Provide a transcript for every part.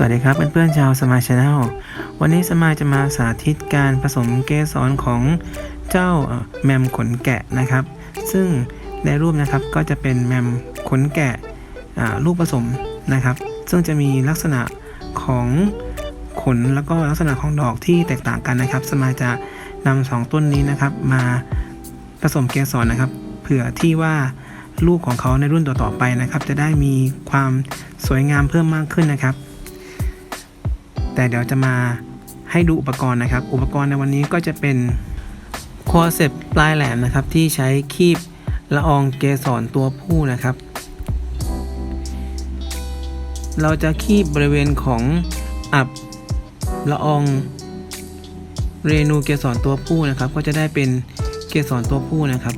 สวัสดีครับเพื่อนๆชาวสมาชแนลวันนี้สมายจะมาสาธิตการผสมเกสรของเจ้าแมมขนแกะนะครับ ซึ่งในรูปนะครับก็จะเป็นแมมขนแกะอ่าลูกผสมนะครับ ซึ่งจะมีลักษณะของขนแล้วก็ลักษณะของดอกที่แตกต่างกันนะครับ สมายจะนำสองต้นนี้นะครับ มาผสมเกสรนะครับ เผื่อที่ว่าลูกของเขาในรุ่นต่อๆไปนะครับ จะได้มีความสวยงามเพิ่มมากขึ้นนะครับ แต่เดี๋ยวจะมาให้ดูอุปกรณ์นะครับ อุปกรณ์ในวันนี้ก็จะเป็นคอเซปปลายแหลมนะครับ ที่ใช้คีบละอองเกสรตัวผู้นะครับ เราจะคีบบริเวณของอับละอองเรนูเกสรตัวผู้นะครับ ก็จะได้เป็นเกสรตัวผู้นะครับ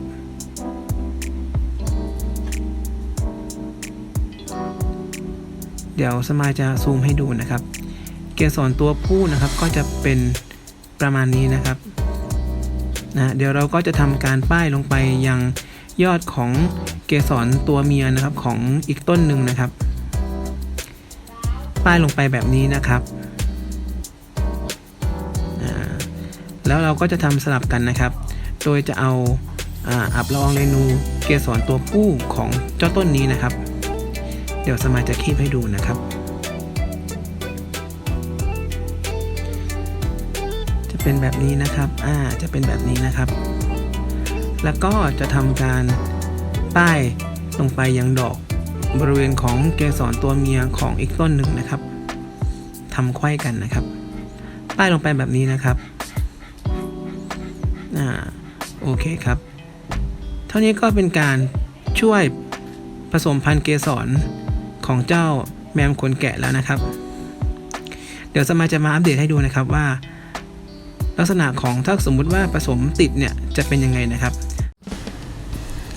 เดี๋ยวสมายจะซูมให้ดูนะครับ กสรตัวผู้นะครับก็จะเป็นประมาณนี้นะครับนะเดี๋ยวเราก็จะทำการป้ายลงไปยังยอดของเกสรตัวเมียนะครับของอีกต้นหนึ่งนะครับ ป้ายลงไปแบบนี้นะครับอ่าแล้วเราก็จะทำสลับกันนะครับ โดยจะเอาอ่าอับละอองเรนูเกสรตัวผู้ของเจ้าต้นนี้นะครับ เดี๋ยวสมาจะคีบให้ดูนะครับ เป็นแบบนี้นะครับ อ่า จะเป็นแบบนี้นะครับ แล้วก็จะทำการป้ายลงไปยังดอกบริเวณของเกสรตัวเมียของอีกต้นหนึ่งนะครับทำไขว้กันนะครับ ป้ายลงไปแบบนี้นะครับ อ่า โอเคครับ เท่านี้ก็เป็นการช่วยผสมพันธุ์เกสรของเจ้าแมมขนแกะแล้วนะครับ เดี๋ยวสมาจะมาอัปเดตให้ดูนะครับว่า ลักษณะของถ้าสมมุติว่าผสมติดเนี่ยจะเป็นยังไงนะครับ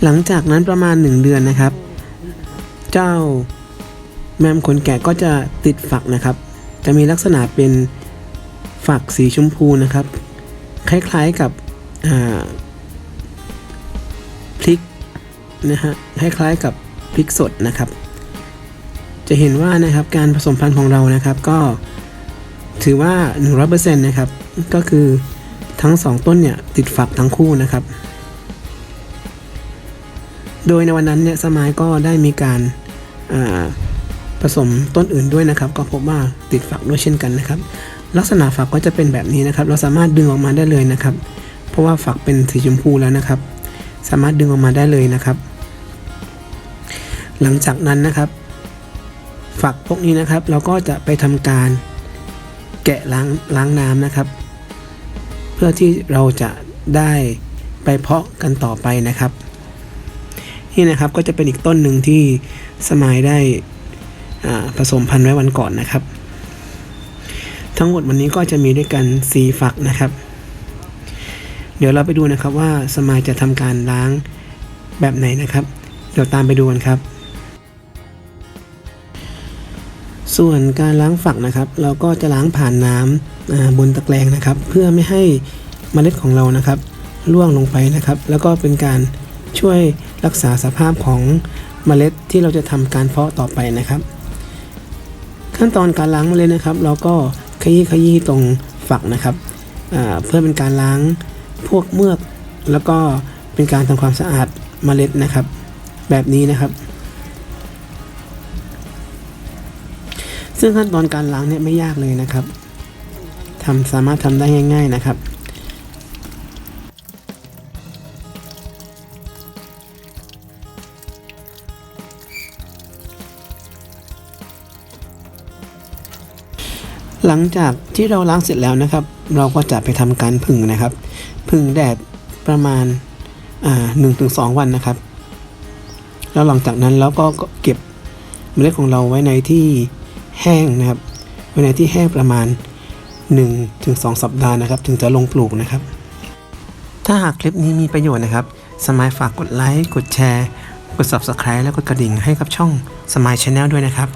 หลังจากนั้นประมาณ 1 เดือนนะครับ เจ้าแมมขนแกะก็จะติดฝักนะครับ จะมีลักษณะเป็นฝักสีชมพูนะครับ คล้ายๆกับพริกนะฮะคล้ายๆกับพริกสดนะครับ จะเห็นว่านะครับการผสมพันธุ์ของเรานะครับก็ถือว่า 100%นะครับ ก็คือทั้งสองต้นเนี่ยติดฝักทั้งคู่นะครับ โดยในวันนั้นเนี่ยสมายก็ได้มีการาผสมต้นอื่นด้วยนะครับ ก็พบว่าติดฝักด้วยเช่นกันนะครับ ลักษณะฝักก็จะเป็นแบบนี้นะครับ เราสามารถดึงออกมาได้เลยนะครับ เพราะว่าฝักเป็นสีชมพูแล้วนะครับ สามารถดึงออกมาได้เลยนะครับ หลังจากนั้นนะครับ ฝักพวกนี้นะครับ เราก็จะไปทำการแกะล้างล้างน้ำนะครับ พื่อที่เราจะได้ไปเพาะกันต่อไปนะครับ นี่นะครับก็จะเป็นอีกต้นหนึ่งที่สมายได้ผสมพันธุ์ไว้วันก่อนนะครับ ทั้งหมดวันนี้ก็จะมีด้วยกันสีฝักนะครับ เดี๋ยวเราไปดูนะครับว่าสมายจะทำการล้างแบบไหนนะครับ เดี๋ยวตามไปดูกันครับ ส่วนการล้างฝักนะครับ เราก็จะล้างผ่านน้ำ บนตะแกรงนะครับ เพื่อไม่ให้เมล็ดของเรานะครับร่วงลงไปนะครับ แล้วก็เป็นการช่วยรักษาสภาพของเมล็ดที่เราจะทำการเพาะต่อไปนะครับ ขั้นตอนการล้างเมล็ดนะครับ เราก็ขยี้ขยี้ตรงฝักนะครับเพื่อเป็นการล้างพวกเมือก แล้วก็เป็นการทำความสะอาดเมล็ดนะครับ แบบนี้นะครับ ซึ่งขั้นตอนการล้างเนี่ยไม่ยากเลยนะครับ ทำสามารถทำได้ง่าย ๆนะครับ หลังจากที่เราล้างเสร็จแล้วนะครับ เราก็จะไปทำการผึ่งนะครับผึ่งแดดประมาณหนึ่งถึงสองวันนะครับ แล้วหลังจากนั้นเราก็เก็บเมล็ดของเราไว้ในที่แห้งนะครับ ไว้ในที่แห้งประมาณ 1-2 สัปดาห์นะครับ ถึงจะลงปลูกนะครับ ถ้าหากคลิปนี้มีประโยชน์นะครับ สมัยฝากกดไลค์ กดแชร์ กด Subscribe และกดกระดิ่งให้กับช่องสมัยช n แนลด้วยนะครับ